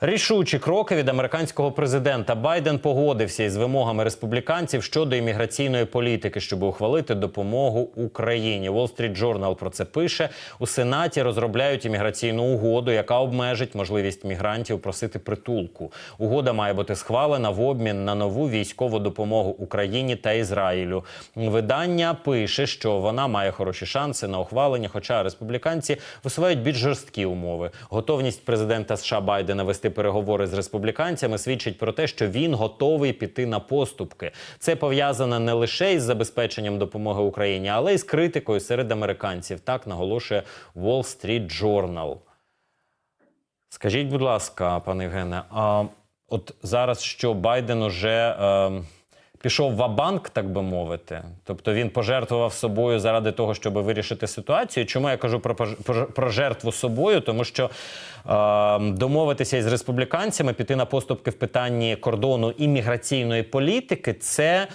Рішучі кроки від американського президента Байден погодився із вимогами республіканців щодо імміграційної політики, щоб ухвалити допомогу Україні. Wall Street Journal про це пише. У Сенаті розробляють імміграційну угоду, яка обмежить можливість мігрантів просити притулку. Угода має бути схвалена в обмін на нову військову допомогу Україні та Ізраїлю. Видання пише, що вона має хороші шанси на ухвалення, хоча республіканці висувають більш жорсткі умови. Готовність президента США Байдена вести переговори з республіканцями свідчить про те, що він готовий піти на поступки. Це пов'язано не лише із забезпеченням допомоги Україні, але й з критикою серед американців. Так наголошує Wall Street Journal. Скажіть, будь ласка, пане Євгене, а от зараз що Байден уже е, пішов в банк так би мовити, тобто він пожертвував собою заради того, щоб вирішити ситуацію. Чому я кажу про про жертву собою? Тому що е, домовитися із республіканцями, піти на поступки в питанні кордону імміграційної політики, це е,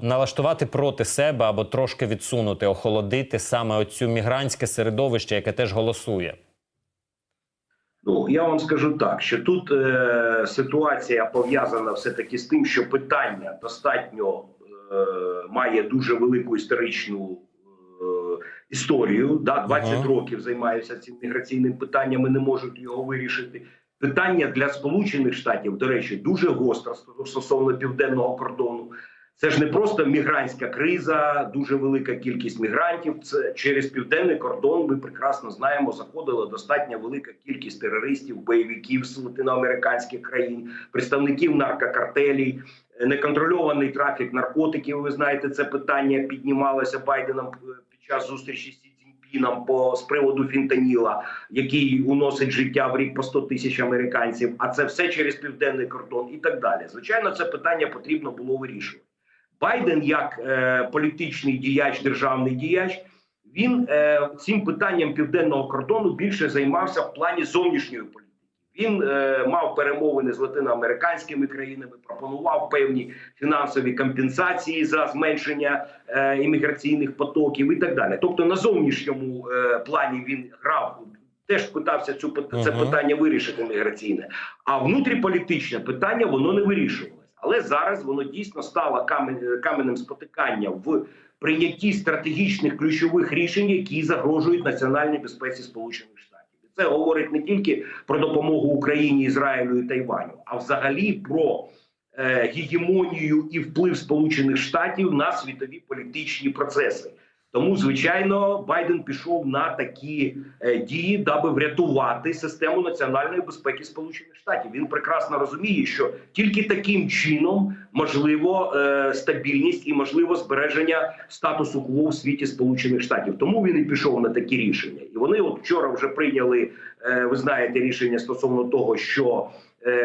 налаштувати проти себе або трошки відсунути, охолодити саме оцю мігрантське середовище, яке теж голосує. Ну я вам скажу так, що тут е, ситуація пов'язана все таки з тим, що питання достатньо е, має дуже велику історичну е, історію. Да, 20 Ага. років займаються цим міграційним питанням, і не можуть його вирішити. Питання для Сполучених Штатів, до речі, дуже гостро стосовно південного кордону. Це ж не просто мігрантська криза, дуже велика кількість мігрантів. Це через південний кордон. Ми прекрасно знаємо, заходила достатньо велика кількість терористів, бойовиків з латиноамериканських країн, представників наркокартелів, неконтрольований трафік наркотиків. Ви знаєте, це питання піднімалося Байденом під час зустрічі з Сі Цзіньпіном по з приводу фентаніла, який уносить життя в рік по 100 тисяч американців. А це все через південний кордон і так далі. Звичайно, це питання потрібно було вирішувати. Байден, як е, політичний діяч, державний діяч, він е, цим питанням південного кордону більше займався в плані зовнішньої політики. Він е, мав перемовини з латиноамериканськими країнами, пропонував певні фінансові компенсації за зменшення е, імміграційних потоків і так далі. Тобто, на зовнішньому е, плані він грав. Теж питався цю це питання вирішити міграційне, а внутріполітичне питання воно не вирішувалось. Але зараз воно дійсно стало камен, каменем спотикання в прийнятті стратегічних ключових рішень, які загрожують національній безпеці Сполучених Штатів. І це говорить не тільки про допомогу Україні, Ізраїлю і Тайваню, а взагалі про е, гегемонію і вплив Сполучених Штатів на світові політичні процеси. Тому, звичайно, Байден пішов на такі е, дії, даби врятувати систему національної безпеки Сполучених Штатів. Він прекрасно розуміє, що тільки таким чином можливо е, стабільність і можливо збереження статусу кво в світі Сполучених Штатів. Тому він і пішов на такі рішення. І вони от вчора вже прийняли. е, ви знаєте рішення стосовно того, що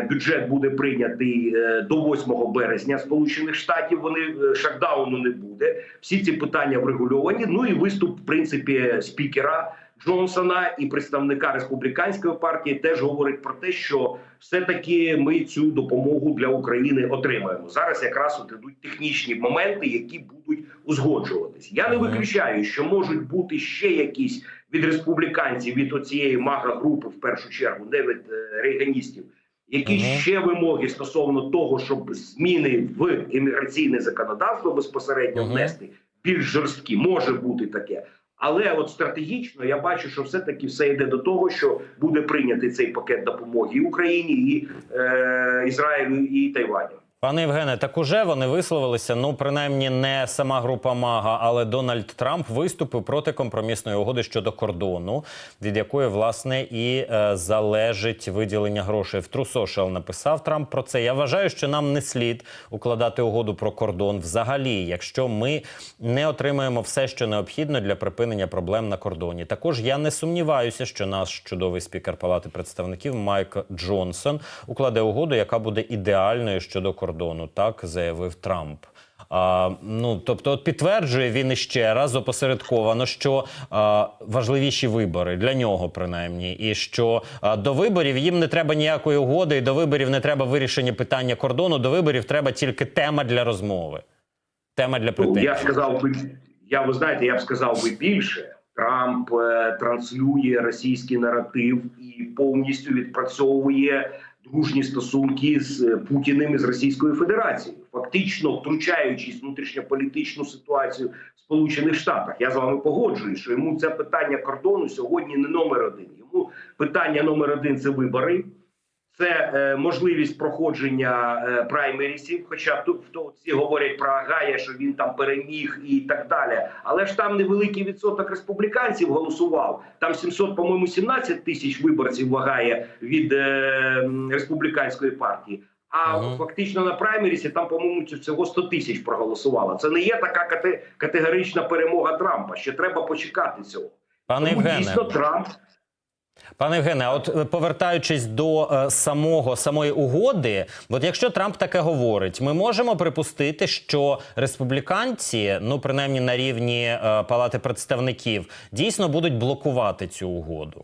бюджет буде прийнятий е, до 8 березня Сполучених Штатів. Вони е, шакдауну не буде. Всі ці питання врегульовані. Ну і виступ, в принципі, спікера Джонсона і представника республіканської партії теж говорить про те, що все-таки ми цю допомогу для України отримаємо. Зараз якраз от ідуть технічні моменти, які будуть узгоджуватись. Я не виключаю, що можуть бути ще якісь від республіканців від оцієї мага групи, в першу чергу, не від е, рейганістів. Які Мгм. ще вимоги стосовно того, щоб зміни в імміграційне законодавство безпосередньо Мгм. внести більш жорсткі, може бути таке. Але от стратегічно я бачу, що все-таки все йде до того, що буде прийнятий цей пакет допомоги і Україні, і е, Ізраїлю, і Тайваню. Пане Євгене, так уже вони висловилися. Ну, принаймні, не сама група Мага, але Дональд Трамп виступив проти компромісної угоди щодо кордону, від якої власне і е, залежить виділення грошей. В Social написав Трамп про це. Я вважаю, що нам не слід укладати угоду про кордон взагалі, якщо ми не отримаємо все, що необхідно для припинення проблем на кордоні. Також я не сумніваюся, що наш чудовий спікер Палати представників Майк Джонсон укладе угоду, яка буде ідеальною щодо кордону. Так заявив Трамп. А, ну тобто, от підтверджує він іще раз опосередковано, що а, важливіші вибори для нього, принаймні, і що а, до виборів їм не треба ніякої угоди, і до виборів не треба вирішення питання кордону. До виборів треба тільки тема для розмови, тема для Ну, претензій. я сказав би, я ви знаєте, я б сказав би більше. Трамп е, транслює російський наратив і повністю відпрацьовує дружні стосунки з е, Путіним і з Російською Федерацією, фактично втручаючись в внутрішньополітичну ситуацію в Сполучених Штатах. Я з вами погоджуюсь, що йому це питання кордону сьогодні не номер один. Йому питання номер один це вибори. Це е, можливість проходження е, праймерісів. Хоча тут хто всі говорять про Агая, що він там переміг і так далі. Але ж там невеликий відсоток республіканців голосував. Там 700, по-моєму, 17 тисяч виборців вагає від е, республіканської партії. А Ага. фактично на праймерісі там, по-моєму, всього 100 тисяч проголосувало. Це не є така кате- категорична перемога Трампа. Ще треба почекати цього. Пане Тому Євгене, дійсно Трамп Пане Євгене, от е, повертаючись до е, самого самої угоди, от якщо Трамп таке говорить, ми можемо припустити, що республіканці, ну принаймні на рівні е, Палати представників, дійсно будуть блокувати цю угоду.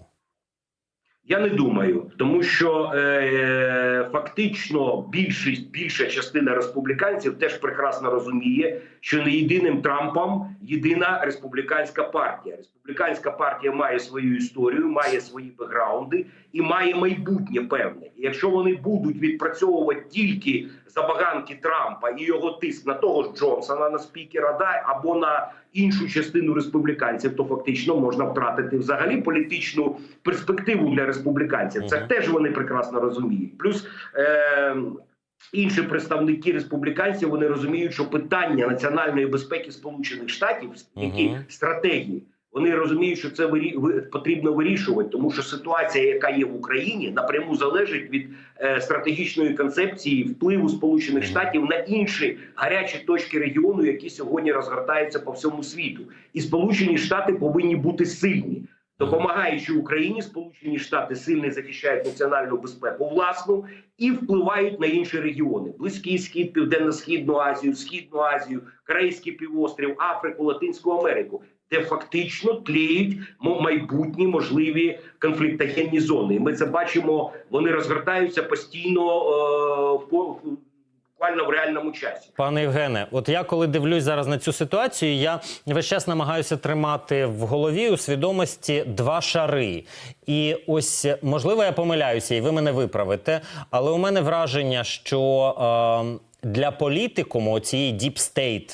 Я не думаю, тому що е, фактично більшість більша частина республіканців теж прекрасно розуміє, що не єдиним Трампом єдина республіканська партія. Республіканська партія має свою історію, має свої бекграунди і має майбутнє певне. І якщо вони будуть відпрацьовувати тільки забаганки Трампа і його тиск на того ж Джонсона, на спікера, да або на іншу частину республіканців, то фактично можна втратити взагалі політичну перспективу для республіканців. Це Мгм. теж вони прекрасно розуміють. Плюс е, інші представники республіканців вони розуміють, що питання національної безпеки Сполучених Штатів, які Мгм. стратегії. Вони розуміють, що це потрібно вирішувати, тому що ситуація, яка є в Україні, напряму залежить від е, стратегічної концепції впливу Сполучених Штатів на інші гарячі точки регіону, які сьогодні розгортаються по всьому світу. І Сполучені Штати повинні бути сильні. Допомагаючи Україні, Сполучені Штати сильно захищають національну безпеку власну і впливають на інші регіони: Близький Схід, Південно-Східну Азію, Східну Азію, Корейський півострів, Африку, Латинську Америку, де фактично тліють майбутні можливі конфліктогенні зони. І Ми це бачимо. Вони розгортаються постійно е, в- буквально в реальному часі. Пане Євгене, от я коли дивлюсь зараз на цю ситуацію, я весь час намагаюся тримати в голові у свідомості два шари. І ось можливо я помиляюся, і ви мене виправите. Але у мене враження, що. Е, для політикуму цієї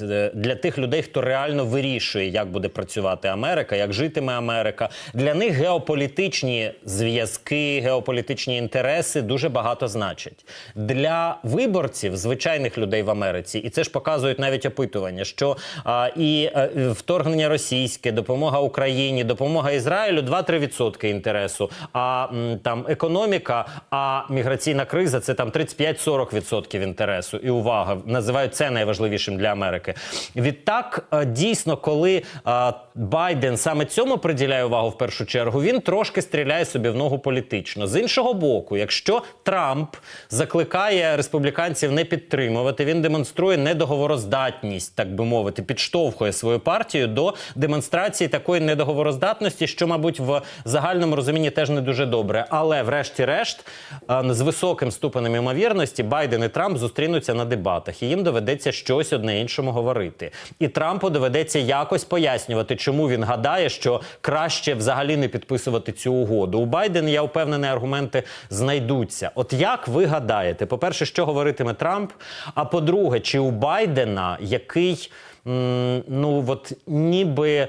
е, для тих людей, хто реально вирішує, як буде працювати Америка, як житиме Америка, для них геополітичні зв'язки, геополітичні інтереси дуже багато значать. Для виборців, звичайних людей в Америці, і це ж показують навіть опитування, що а, і е, вторгнення російське, допомога Україні, допомога Ізраїлю 2-3% інтересу. А там економіка, а міграційна криза це там 35-40% інтересу. І увага, називають це найважливішим для Америки. Відтак, е, дійсно, коли е, Байден саме цьому приділяє увагу в першу чергу, він трошки стріляє собі в ногу політично. З іншого боку, якщо Трамп закликає республіканців не підтримувати, він демонструє недоговороздатність, так би мовити, підштовхує свою партію до демонстрації такої недоговороздатності, що, мабуть, в загальному розумінні теж не дуже добре. Але, врешті-решт, е, з високим ступенем імовірності Байден і Трамп зустрінуться на дебатах, і їм доведеться щось одне іншому говорити. І Трампу доведеться якось пояснювати, чому він гадає, що краще взагалі не підписувати цю угоду. У Байдена, я впевнений, аргументи знайдуться. От як ви гадаєте, по-перше, що говоритиме Трамп? А по-друге, чи у Байдена який. Ну от ніби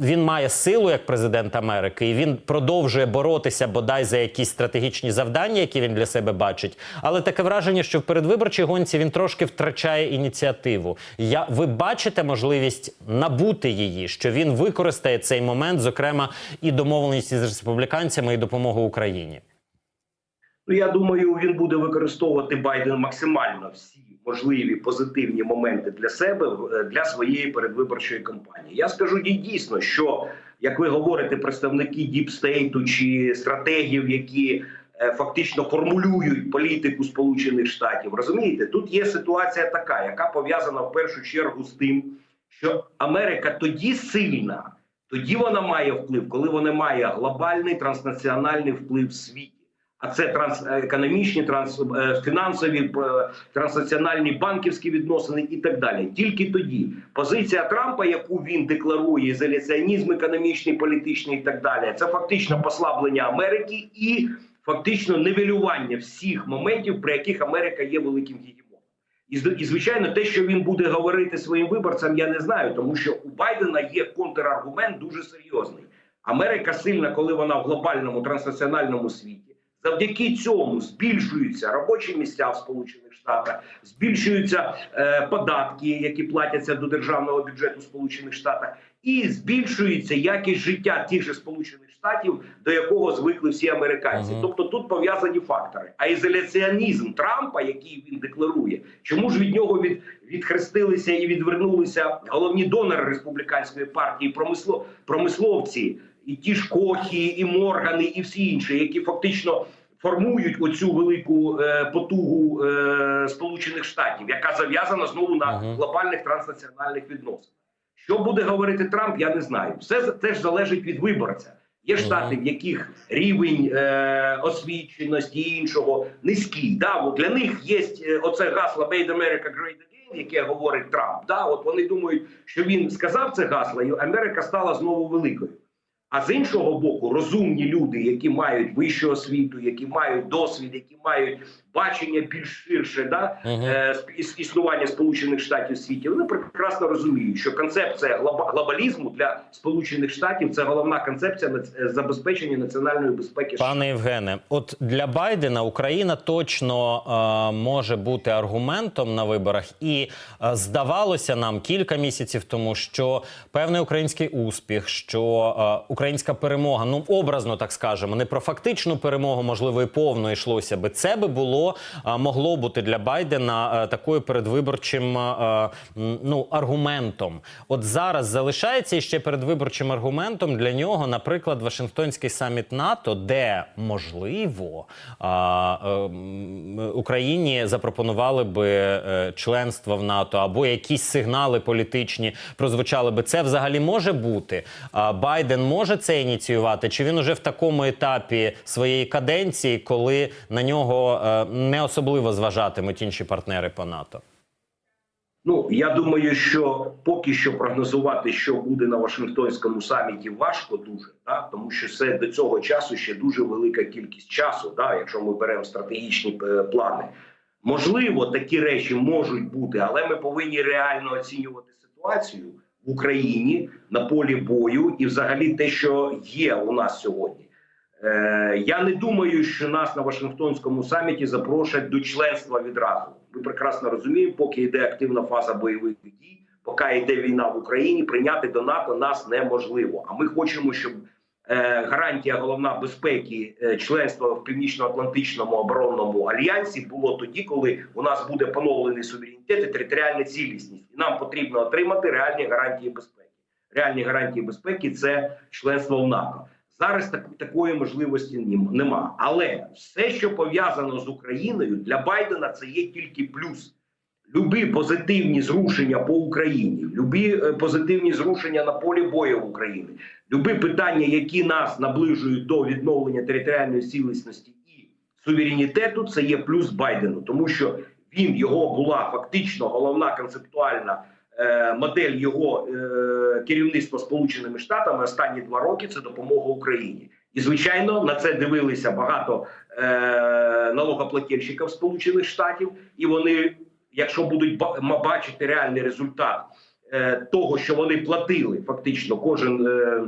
він має силу як президент Америки, і він продовжує боротися бодай за якісь стратегічні завдання, які він для себе бачить. Але таке враження, що в передвиборчій гонці він трошки втрачає ініціативу. Я ви бачите можливість набути її, що він використає цей момент, зокрема, і домовленість з республіканцями, і допомогу Україні. Ну я думаю, він буде використовувати Байден максимально всі можливі позитивні моменти для себе е, для своєї передвиборчої кампанії. Я скажу дійсно, що як ви говорите, представники діпстейту чи стратегів, які е, фактично формулюють політику Сполучених Штатів, розумієте, тут є ситуація така, яка пов'язана в першу чергу з тим, що Америка тоді сильна, тоді вона має вплив, коли вона має глобальний транснаціональний вплив в світі. А це трансекономічні, транс, е, фінансові, е, транснаціональні банківські відносини і так далі. Тільки тоді позиція Трампа, яку він декларує, ізоляціонізм економічний, політичний і так далі, це фактично послаблення Америки і фактично нивелювання всіх моментів, при яких Америка є великим гігемоном. І звичайно, те, що він буде говорити своїм виборцям, я не знаю, тому що у Байдена є контраргумент дуже серйозний. Америка сильна, коли вона в глобальному транснаціональному світі. Завдяки цьому збільшуються робочі місця в Сполучених Штатах, збільшуються е, податки, які платяться до державного бюджету Сполучених Штатах, і збільшується якість життя тих же Сполучених Штатів, до якого звикли всі американці. Мгм. Тобто тут пов'язані фактори. А ізоляціонізм Трампа, який він декларує, чому ж від нього від, відхрестилися і відвернулися головні донори республіканської партії, промисло, промисловці, і ті ж Кохі, і Моргани, і всі інші, які фактично формують оцю велику е, потугу е, Сполучених Штатів, яка зав'язана знову на глобальних транснаціональних відносинах. Що буде говорити Трамп, я не знаю. Все теж залежить від виборця. Є штати, в яких рівень е, освіченості і іншого низький. Да? Бо для них є е, оце гасло «Made America Great Again», яке говорить Трамп. Да? От вони думають, що він сказав це гасло, і Америка стала знову великою. А з іншого боку, розумні люди, які мають вищу освіту, які мають досвід, які мають бачення більш ширше, да Мгм. е, сп- іс- існування Сполучених Штатів в світі, вони прекрасно розуміють, що концепція глоба- глобалізму для Сполучених Штатів це головна концепція е, забезпечення національної безпеки. Пане Євгене, от для Байдена Україна точно е, може бути аргументом на виборах, і е, здавалося нам кілька місяців тому, що певний український успіх, що е, українська перемога, ну образно так скажемо, не про фактичну перемогу, можливо, і повну йшлося би. Це би було могло бути для Байдена такою передвиборчим ну аргументом. От зараз залишається ще передвиборчим аргументом для нього, наприклад, Вашингтонський саміт НАТО, де можливо е, Україні запропонували би е, членство в НАТО або якісь сигнали політичні прозвучали би. Це взагалі може бути. Байден може це ініціювати? Чи він уже в такому етапі своєї каденції, коли на нього е, не особливо зважатимуть інші партнери по НАТО? Ну я думаю, що поки що прогнозувати, що буде на Вашингтонському саміті, важко дуже, да? тому що це до цього часу ще дуже велика кількість часу. Да? Якщо ми беремо стратегічні е, плани, можливо, такі речі можуть бути, але ми повинні реально оцінювати ситуацію Україні на полі бою і, взагалі, те, що є у нас сьогодні. Е, я не думаю, що нас на Вашингтонському саміті запрошать до членства відразу. Ми прекрасно розуміємо, поки йде активна фаза бойових дій, поки йде війна в Україні, прийняти до НАТО нас неможливо. А ми хочемо, щоб е, гарантія головна безпеки е, членства в північно-атлантичному оборонному альянсі було тоді, коли у нас буде поновлений суверенітет і територіальна цілісність, нам потрібно отримати реальні гарантії безпеки. Реальні гарантії безпеки це членство в НАТО. Зараз так, такої можливості нема. Але все, що пов'язано з Україною, для Байдена це є тільки плюс. Любі позитивні зрушення по Україні, любі е, позитивні зрушення на полі бою в Україні, любі питання, які нас наближують до відновлення територіальної цілісності і суверенітету, це є плюс Байдену, тому що він його була фактично головна концептуальна е, модель його е, керівництва Сполученими Штатами останні два роки це допомога Україні. І звичайно на це дивилися багато е, налогоплательщиків Сполучених Штатів, і вони, якщо будуть бачити реальний результат е, того, що вони платили, фактично, кожен е,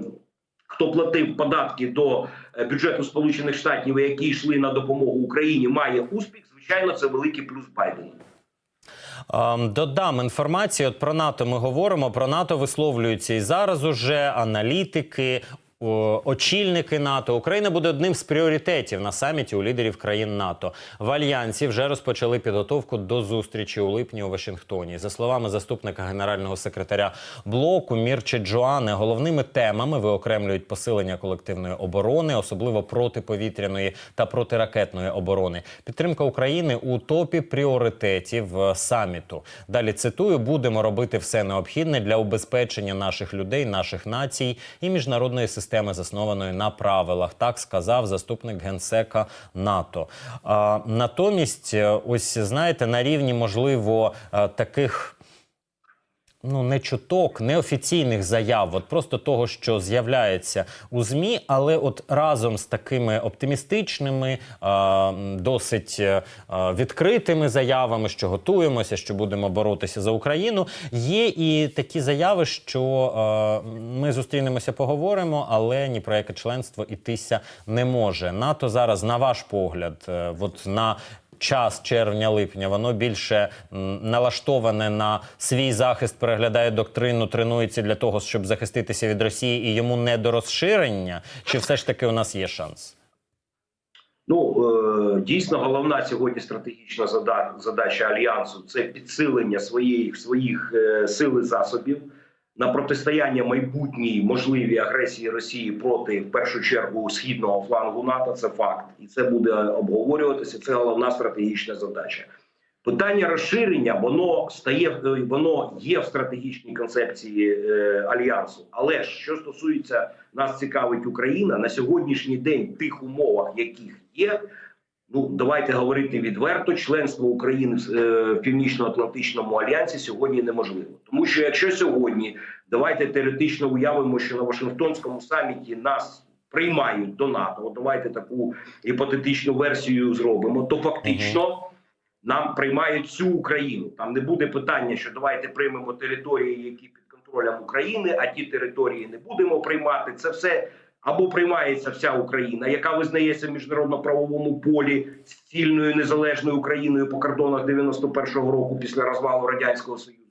хто платив податки до е, бюджету Сполучених Штатів, які йшли на допомогу Україні, має успіх. Звичайно, це великий плюс Байдену. Ем, Додам інформацію. От про НАТО ми говоримо. Про НАТО висловлюються і зараз уже аналітики. Очільники НАТО Україна буде одним з пріоритетів на саміті у лідерів країн НАТО. В альянсі вже розпочали підготовку до зустрічі у липні у Вашингтоні. За словами заступника генерального секретаря блоку Мірче Джоане, головними темами виокремлюють посилення колективної оборони, особливо протиповітряної та протиракетної оборони. Підтримка України у топі пріоритетів е, саміту. Далі цитую: будемо робити все необхідне для убезпечення наших людей, наших націй і міжнародної системи системи, заснованої на правилах. Так сказав заступник генсека НАТО. А, натомість, е, ось знаєте, на рівні можливо е, таких. Ну, не чуток, неофіційних заяв, от просто того, що з'являється у ЗМІ, але от разом з такими оптимістичними, е, досить е, відкритими заявами, що готуємося, що будемо боротися за Україну, є і такі заяви, що е, ми зустрінемося, поговоримо, але ні про яке членство ітися не може. НАТО зараз, на ваш погляд, е, от на час червня-липня, воно більше налаштоване на свій захист, переглядає доктрину, тренується для того, щоб захиститися від Росії, і йому не до розширення. Чи все ж таки у нас є шанс? Ну е, дійсно головна сьогодні стратегічна зада- задача альянсу це підсилення своєї своїх е, сил і засобів на протистояння майбутній можливій агресії Росії проти в першу чергу східного флангу НАТО. Це факт, і це буде обговорюватися. Це головна стратегічна задача. Питання розширення воно стає воно є в стратегічній концепції е, альянсу. Але ж що стосується нас, цікавить Україна на сьогоднішній день, в тих умовах, яких є. Ну давайте говорити відверто. Членство України в е, Північно-Атлантичному альянсі сьогодні неможливо, тому що якщо сьогодні давайте теоретично уявимо, що на Вашингтонському саміті нас приймають до НАТО. От давайте таку гіпотетичну версію зробимо. То фактично нам приймають всю Україну. Там не буде питання, що давайте приймемо території, які під контролем України, а ті території не будемо приймати. Це все або приймається вся Україна, яка визнається в міжнародно-правовому полі цільною незалежною Україною по кордонах 91-го року після розвалу радянського союзу,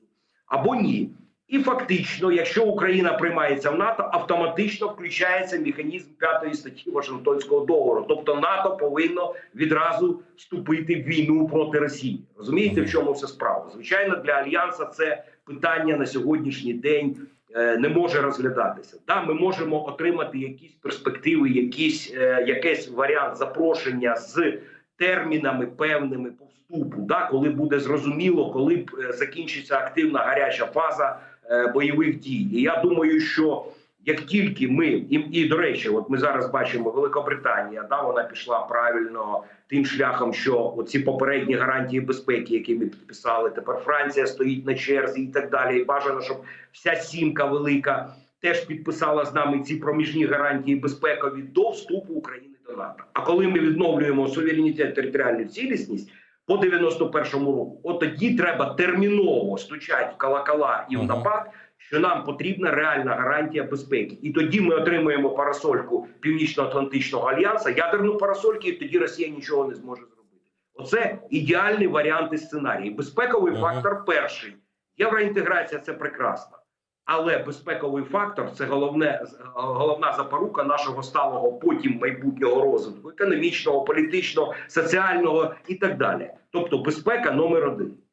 або ні. І фактично, якщо Україна приймається в НАТО, автоматично включається механізм п'ятої статті Вашингтонського договору. Тобто НАТО повинно відразу вступити в війну проти Росії. Розумієте, в чому вся справа? Звичайно, для альянса це питання на сьогоднішній день не може розглядатися. Да, ми можемо отримати якісь перспективи, якісь е, якийсь варіант запрошення з термінами певними по вступу, да, коли буде зрозуміло, коли е, закінчиться активна гаряча фаза е, бойових дій. І я думаю, що як тільки ми і, і до речі, от ми зараз бачимо Великобританія, да вона пішла правильно тим шляхом, що оці попередні гарантії безпеки, які ми підписали, тепер Франція стоїть на черзі і так далі. І бажано, щоб вся сімка велика теж підписала з нами ці проміжні гарантії безпекові до вступу України до НАТО. А коли ми відновлюємо суверенітет територіальну цілісність. По 91-му року, от тоді треба терміново стучати в колокола і в напад, що нам потрібна реальна гарантія безпеки, і тоді ми отримуємо парасольку Північно-Атлантичного альянсу, ядерну парасольку, і тоді Росія нічого не зможе зробити. Оце ідеальний варіант і сценарій. Безпековий Мгм. фактор перший. Євроінтеграція це прекрасно. Але безпековий фактор це головне головна запорука нашого сталого потім майбутнього розвитку, економічного, політичного, соціального і так далі. Тобто, безпека номер один.